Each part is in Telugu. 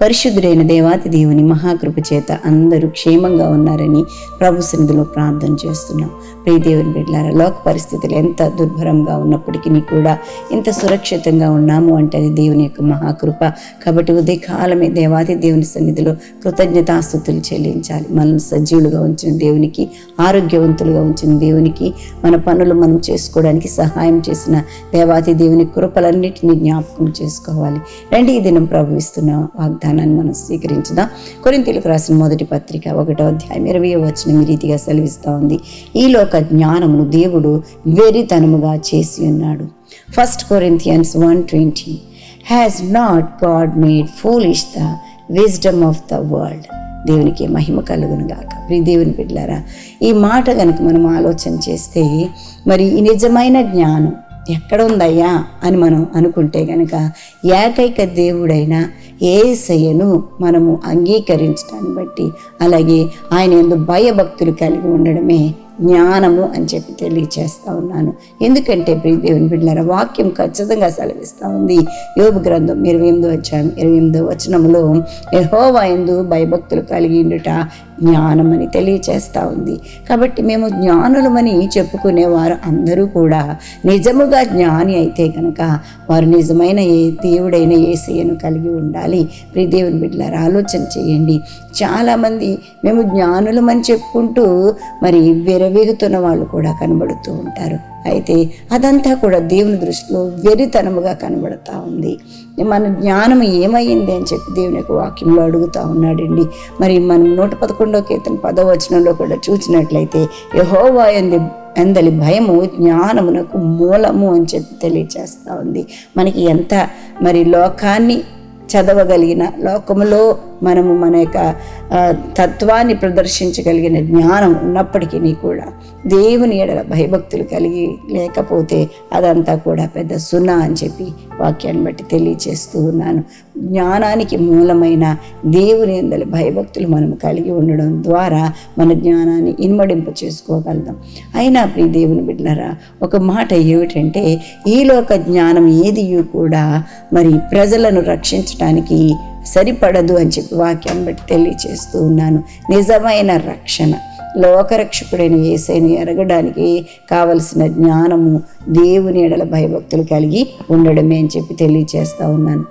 పరిశుద్ధుడైన దేవాతి దేవుని మహాకృప చేత అందరూ క్షేమంగా ఉన్నారని ప్రభు సన్నిధిలో ప్రార్థన చేస్తున్నాం. ప్రియ దేవుని బిడ్డారా లోక పరిస్థితులు ఎంత దుర్భరంగా ఉన్నప్పటికీ కూడా ఇంత సురక్షితంగా ఉన్నాము అంటే అది దేవుని యొక్క మహాకృప. కాబట్టి ఉదయకాలమే దేవాతి దేవుని సన్నిధిలో కృతజ్ఞతాస్థుతులు చెల్లించాలి. మనల్ని సజీవులుగా ఉంచిన దేవునికి ఆరోగ్యవంతులుగా ఉంచిన దేవునికి మన పనులు మనం చేసుకోవడానికి సహాయం చేసిన దేవాతి దేవుని కృపలన్నిటినీ జ్ఞాపకం చేసుకోవాలి. రండి ఈ దినం ప్రభు ఇస్తున్న వాగ్దానాన్ని మనం స్వీకరించుదాం. కొరింతలకు రాసిన మొదటి పత్రిక ఒకటో అధ్యాయం ఇరవై వచనం ఈ రీతిగా సెలవిస్తూ ఉంది. ఈ లోక జ్ఞానమును దేవుడు వెరితనముగా చేసి ఉన్నాడు. First Corinthians one twenty has not God made foolish the wisdom of the world దేవునికి మహిమ కలుగును గాక. ప్రియ దేవుని బిడ్డారా ఈ మాట కనుక మనం ఆలోచన చేస్తే మరి ఈ నిజమైన జ్ఞానం ఎక్కడ ఉందయ్యా అని మనం అనుకుంటే గనక ఏకైక దేవుడైన ఏసయ్యను మనము అంగీకరించడాన్ని బట్టి అలాగే ఆయన ఎందు భయభక్తులు కలిగి ఉండడమే జ్ఞానము అని చెప్పి తెలియచేస్తా ఉన్నాను. ఎందుకంటే దేవుని బిడ్డల వాక్యం ఖచ్చితంగా సెలవిస్తూ ఉంది. యోగు గ్రంథం ఇరవై ఎనిమిదో వచ్చాను ఇరవై ఎనిమిదో వచనంలో యహోవా ఎందు భయభక్తులు కలిగి ఉండుట జ్ఞానం అని తెలియచేస్తూ ఉంది. కాబట్టి మేము జ్ఞానులమని చెప్పుకునేవారు అందరూ కూడా నిజముగా జ్ఞాని అయితే కనుక వారు నిజమైన ఏ దేవుడైన ఏసయ్యను కలిగి ఉండాలి. ప్రియ దేవుని బిడ్డలారా ఆలోచన చేయండి. చాలామంది మేము జ్ఞానులమని చెప్పుకుంటూ మరి వేరే విరవీగుతున్న వాళ్ళు కూడా కనబడుతూ ఉంటారు. అయితే అదంతా కూడా దేవుని దృష్టిలో వెరితనముగా కనబడతా ఉంది. మన జ్ఞానం ఏమైంది అని చెప్పి దేవుని యొక్క వాక్యంలో అడుగుతా ఉన్నాడండి. మరి మనం నూట పదకొండో కీర్తన పదో వచనంలో కూడా చూసినట్లయితే యహోవా ఎందు అందలి భయము జ్ఞానమునకు మూలము అని చెప్పి తెలియచేస్తూ ఉంది. మనకి ఎంత మరి లోకాన్ని చదవగలిగిన లోకములో మనము మన యొక్క తత్వాన్ని ప్రదర్శించగలిగిన జ్ఞానం ఉన్నప్పటికీ కూడా దేవుని ఎడల భయభక్తులు కలిగి లేకపోతే అదంతా కూడా పెద్ద సున్నా అని చెప్పి వాక్యాన్ని బట్టి తెలియచేస్తూ ఉన్నాను. జ్ఞానానికి మూలమైన దేవుని అందరి భయభక్తులు మనం కలిగి ఉండడం ద్వారా మన జ్ఞానాన్ని ఇన్మడింపు చేసుకోగలుగుతాం. అయినా ప్రియ దేవుని బిడ్డరా ఒక మాట ఏమిటంటే ఈ లోక జ్ఞానం ఏది కూడా మరి ప్రజలను రక్షించడానికి సరిపడదు అని చెప్పి వాక్యాన్ని బట్టి తెలియచేస్తూ ఉన్నాను. నిజమైన రక్షణ. లోకరక్షకుడైన ఏసైని ఎరగడానికి కావలసిన జ్ఞానము దేవుని ఎడల భయభక్తులు కలిగి ఉండడమే అని చెప్పి తెలియచేస్తూ ఉన్నాను.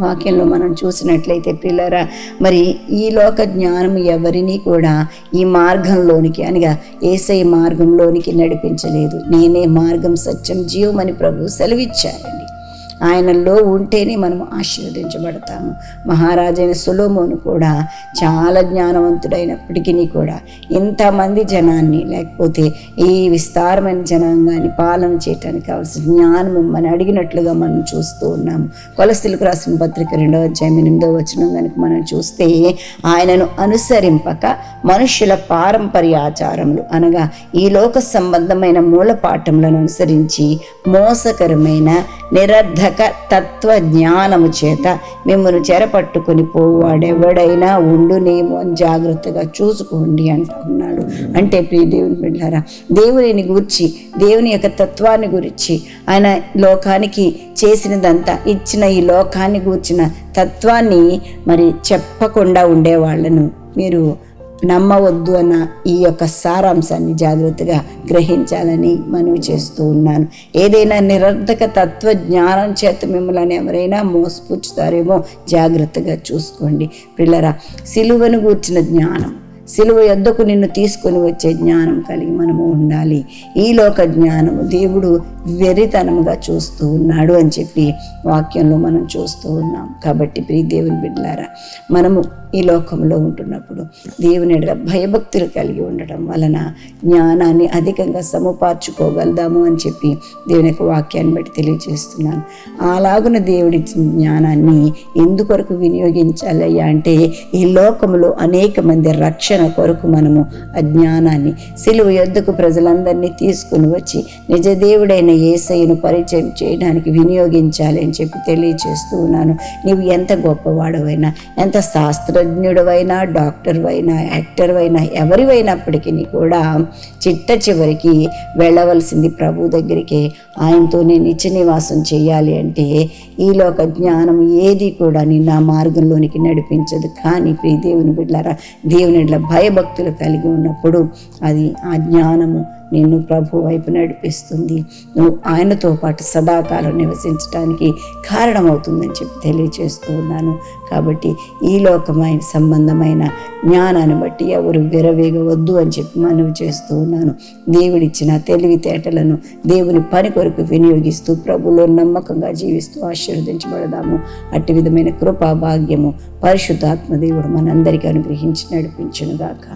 వాక్యంలో మనం చూసినట్లయితే పిల్లరా మరి ఈ లోక జ్ఞానం ఎవరిని కూడా ఈ మార్గంలోనికి అనగా ఏసై మార్గంలోనికి నడిపించలేదు. నేనే మార్గం సత్యం జీవమని ప్రభు సెలవిచ్చారండి ఆయనలో ఉంటేనే మనం ఆశీర్వదించబడతాము. మహారాజైన సులోమోను కూడా చాలా జ్ఞానవంతుడైనప్పటికీ కూడా ఇంతమంది జనాన్ని లేకపోతే ఈ విస్తారమైన జనాంగాన్ని పాలన చేయటానికి కావాల్సిన జ్ఞానము మనం అడిగినట్లుగా మనం చూస్తూ ఉన్నాము. కొలస్తులకు రాసిన పత్రిక రెండవ అధ్యాయం ఎనిమిదవ వచనం కనుక మనం చూస్తే ఆయనను అనుసరింపక మనుష్యుల పారంపర్య ఆచారములు అనగా ఈ లోక సంబంధమైన మూల పాఠములను అనుసరించి మోసకరమైన నిరర్ధక తత్వ జ్ఞానము చేత మిమ్మల్ని చెరపట్టుకుని పోవాడెవడైనా ఉండునేమో అని జాగ్రత్తగా చూసుకోండి అంటున్నాడు. అంటే ప్రియ దేవుని బిడ్డారా దేవుని గురించి దేవుని యొక్క తత్వాన్ని గురించి ఆయన లోకానికి చేసినదంతా ఇచ్చిన ఈ లోకాన్ని గూర్చిన తత్వాన్ని మరి చెప్పకుండా ఉండేవాళ్ళను మీరు నమ్మవద్దు అన్న ఈ యొక్క సారాంశాన్ని జాగ్రత్తగా గ్రహించాలని మనవి చేస్తూ ఉన్నాను. ఏదైనా నిరర్ధక తత్వ జ్ఞానం చేత మిమ్మల్ని ఎవరైనా మోసపుచ్చుతారేమో జాగ్రత్తగా చూసుకోండి. పిల్లరా సిలువను గూర్చిన జ్ఞానం. సిలువ యొద్దకు నిన్ను తీసుకొని వచ్చే జ్ఞానం కలిగి మనము ఉండాలి. ఈ లోక జ్ఞానము దేవుడు వెరితనముగా చూస్తూ ఉన్నాడు అని చెప్పి వాక్యంలో మనం చూస్తూ ఉన్నాం. కాబట్టి ప్రియ దేవుని బిడ్డలారా మనము ఈ లోకంలో ఉంటున్నప్పుడు దేవుని ఎడల భయభక్తులు కలిగి ఉండటం వలన జ్ఞానాన్ని అధికంగా సముపార్చుకోగలదాము అని చెప్పి దేవుని యొక్క వాక్యాన్ని బట్టి తెలియజేస్తున్నాను. అలాగున దేవుడిచ్చిన జ్ఞానాన్ని ఎందుకొరకు వినియోగించాలయ్యా అంటే ఈ లోకంలో అనేక మంది రక్షణ కొరకు మనము ఆ జ్ఞానాన్ని సిలువ యొద్దకు ప్రజలందరినీ తీసుకుని వచ్చి నిజ దేవుడైన ఏసయ్యను పరిచయం చేయడానికి వినియోగించాలి అని చెప్పి తెలియజేస్తూ ఉన్నాను. నీవు ఎంత గొప్పవాడవైనా ఎంత శాస్త్రజ్ఞుడవైనా డాక్టర్వైనా యాక్టర్వైనా ఎవరివైనప్పటికీ కూడా చిట్ట చివరికి వెళ్ళవలసింది ప్రభు దగ్గరికి. ఆయనతోనే నిత్య నివాసం చేయాలి అంటే ఈలోక జ్ఞానం ఏది కూడా నిన్న మార్గంలోనికి నడిపించదు. కానీ ప్రియ దేవుని బిడ్డారా దేవుని ఇట్లా భయభక్తులు కలిగి ఉన్నప్పుడు అది ఆ జ్ఞానము నిన్ను ప్రభు వైపు నడిపిస్తుంది. నువ్వు ఆయనతో పాటు సదాకాలం నివసించడానికి కారణమవుతుందని చెప్పి తెలియచేస్తూ ఉన్నాను. కాబట్టి ఈ లోకమైన సంబంధమైన జ్ఞానాన్ని బట్టి ఎవరు విరవేగవద్దు అని చెప్పి మనవి చేస్తూ ఉన్నాను. దేవుడిచ్చిన తెలివితేటలను దేవుని పని కొరకు వినియోగిస్తూ ప్రభులో నమ్మకంగా జీవిస్తూ ఆశీర్వదించబడదాము. అట్టి విధమైన కృపా భాగ్యము పరిశుద్ధాత్మ దేవుడు మనందరికీ అనుగ్రహించి నడిపించునుగాక.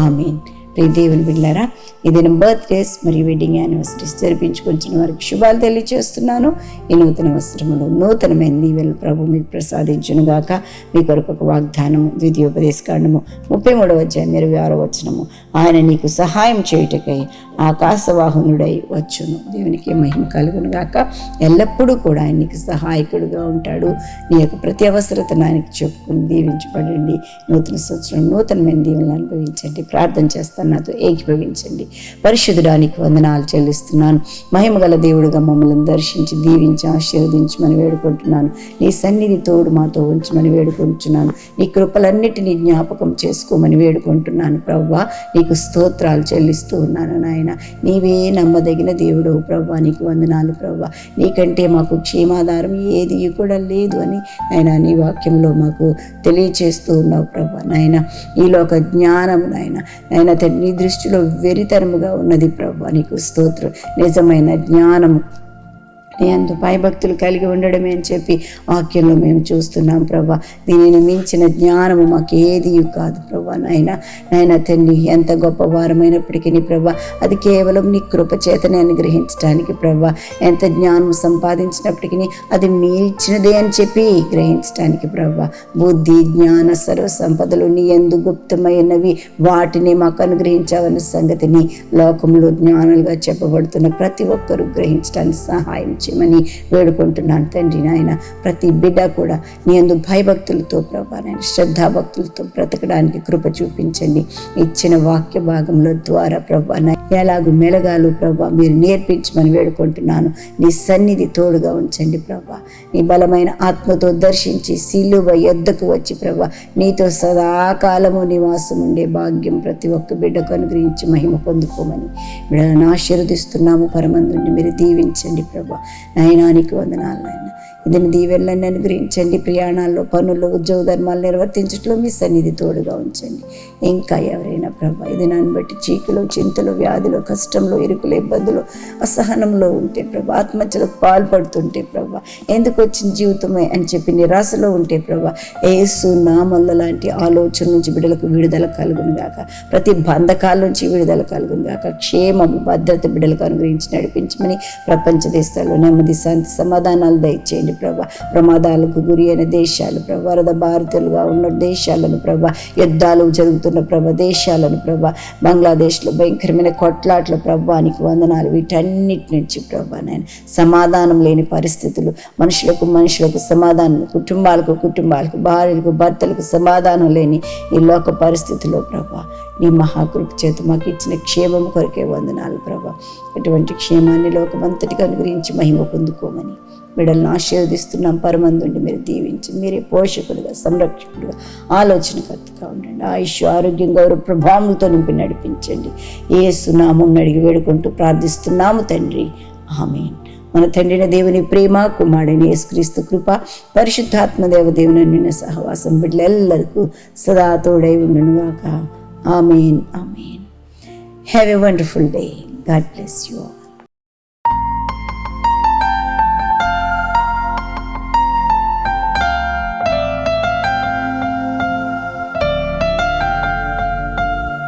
ఆమెన్. దేవుని బిడ్డారా ఇది బర్త్డేస్ మరియు వెడ్డింగ్ యానివర్సరీస్ జరిపించుకుంటున్న వారికి శుభాలు తెలియజేస్తున్నాను ఈ నూతన వస్త్రములు నూతనమైన దీవెలు ప్రభు మీకు ప్రసాదించును గాక. మీ కొరకు ఒక వాగ్దానము ద్వితీయోపదేశ కాండము ముప్పై మూడవ అధ్యాయం ఇరవై ఆరో వచనము. ఆయన నీకు సహాయం చేయుటకై ఆకాశవాహనుడై వచ్చును. దేవునికి మహిమ కలుగును గాక. ఎల్లప్పుడూ కూడా ఆయన నీకు సహాయకుడుగా ఉంటాడు. నీ యొక్క ప్రతి అవసరతను ఆయనకు చెప్పుకుని దీవించబడండి. నూతన సంవత్సరం నూతనమైన దీవెనలు అనుభవించండి. ప్రార్థన చేస్తాను నాతో ఏకీభవించండి. పరిశుద్ధడానికి వందనాలు చెల్లిస్తున్నాను. మహిమగల దేవుడుగా మమ్మల్ని దర్శించి దీవించి ఆశీర్వదించమని వేడుకుంటున్నాను. నీ సన్నిధి తోడు మాతో ఉంచమని వేడుకుంటున్నాను. నీ కృపలన్నిటినీ జ్ఞాపకం చేసుకోమని వేడుకుంటున్నాను ప్రవ్వా. నీకు స్తోత్రాలు చెల్లిస్తూ ఉన్నాను నాయన. నీవే నమ్మదగిన దేవుడు ప్రవ్వా. నీకు వందనాలు ప్రవ్వా. నీకంటే మాకు క్షేమాధారం ఏది కూడా లేదు అని ఆయన నీ వాక్యంలో మాకు తెలియచేస్తూ ఉన్నావు ప్రభా నాయన. ఈలోక జ్ఞానం నాయన. నాయన తండ్రి నీ దృష్టిలో వెరితరముగా ఉన్నది ప్రభా. నీకు స్తోత్రం. నిజమైన జ్ఞానము. నీ భయభక్తులు కలిగి ఉండడమే అని చెప్పి వాక్యంలో మేము చూస్తున్నాం ప్రభా. దీనిని మించిన జ్ఞానము మాకు ఏది కాదు ప్రభా. నాయన నాయన తండ్రి ఎంత గొప్ప వారమైనప్పటికీ ప్రభా అది కేవలం నీ కృపచేతనే అనుగ్రహించడానికి ప్రభా ఎంత జ్ఞానం సంపాదించినప్పటికీ అది మీ ఇచ్చినదే అని చెప్పి గ్రహించడానికి ప్రభా బుద్ధి జ్ఞాన సర్వ సంపదలు నీ ఎందు గుప్తమైనవి వాటిని మాకు అనుగ్రహించావన్న సంగతిని లోకంలో జ్ఞానాలుగా చెప్పబడుతున్న ప్రతి ఒక్కరూ గ్రహించడానికి సహాయం చేయమని వేడుకుంటున్నాను తండ్రి నాయన. ప్రతి బిడ్డ కూడా నీ అందు భయభక్తులతో ప్రభా నేను శ్రద్ధాభక్తులతో బ్రతకడానికి కృప చూపించండి. ఇచ్చిన వాక్య భాగంలో ద్వారా ప్రభా ఎలాగో ఎలాగూ మెలగాలు ప్రభా మీరు నేర్పించమని వేడుకుంటున్నాను. నీ సన్నిధి తోడుగా ఉంచండి ప్రభా. నీ బలమైన ఆత్మతో దర్శించి సిలువ ఎద్దకు వచ్చి ప్రభా నీతో సదాకాలము నివాసం ఉండే భాగ్యం ప్రతి ఒక్క బిడ్డకు అనుగ్రహించి మహిమ పొందుకోమని బిడ్డలను ఆశీర్వదిస్తున్నాము. పరమందుండి మీరు దీవించండి ప్రభా. నయనానికి వందనాలు నాయన. ఇదని దీవెళ్ళని అనుగ్రహించండి. ప్రయాణాల్లో పనులు ఉద్యోగ ధర్మాలు నిర్వర్తించట్లో మీ సన్నిధి తోడుగా ఉంచండి. ఇంకా ఎవరైనా ప్రభా ఇది నన్ను బట్టి చీకులు చింతలు వ్యాధులు కష్టంలో ఇరుకులు ఇబ్బందులు అసహనంలో ఉంటే ప్రభా ఆత్మహత్యలకు పాల్పడుతుంటే ప్రభా ఎందుకు వచ్చిన జీవితమే అని చెప్పి నిరాశలో ఉంటే ప్రభా ఏసు నామల్ల లాంటి ఆలోచన నుంచి బిడ్డలకు విడుదల కలుగును గాక. ప్రతి బంధకాల నుంచి విడుదల కలుగును గాక. క్షేమము భద్రత బిడ్డలకు అనుగ్రహించి నడిపించమని ప్రపంచ దేశాల్లో నెమ్మది శాంతి సమాధానాలు దయచేయండి ప్రభా. ప్రమాదాలకు గురి అయిన దేశాలు ప్రభా. వరద బాధితులుగా ఉన్న దేశాలను ప్రభా. యుద్ధాలు జరుగుతున్న ప్రభ. దేశాలను ప్రభా. బంగ్లాదేశ్లో భయంకరమైన కొట్లాట్ల ప్రభానికి వందనాలు. వీటన్నిటి నుంచి ప్రభా నేను సమాధానం లేని పరిస్థితులు మనుషులకు మనుషులకు సమాధానం కుటుంబాలకు కుటుంబాలకు భార్యలకు భర్తలకు సమాధానం లేని ఈ లోక పరిస్థితుల్లో ప్రభా నీ మహాకృప చేత మాకు ఇచ్చిన క్షేమం కొరకే వందనాలు ప్రభా. ఇటువంటి క్షేమాన్ని లోకమంతటికి అనుగ్రహించి మహిమ పొందుకోమని బిడ్డలను ఆశీర్వదిస్తున్నాం. పరమందుండి మీరు దీవించి మీరే పోషకుడుగా సంరక్షకుడుగా ఆలోచనకర్తగా ఉండండి. ఆయుష్ ఆరోగ్యం గౌరవ ప్రభావంతో నింపి నడిపించండి. ఏ సునామం అడిగి వేడుకుంటూ ప్రార్థిస్తున్నాము తండ్రి. ఆమెన్. మన తండ్రిన దేవుని ప్రేమ కుమారుడైన యేసుక్రీస్తు కృప పరిశుద్ధాత్మ దేవ దేవుని నిన్న సహవాసం బిడ్డలెల్లరికూ సదా తోడై ఉండునుగాక amen. Amen. Have a wonderful day God bless you all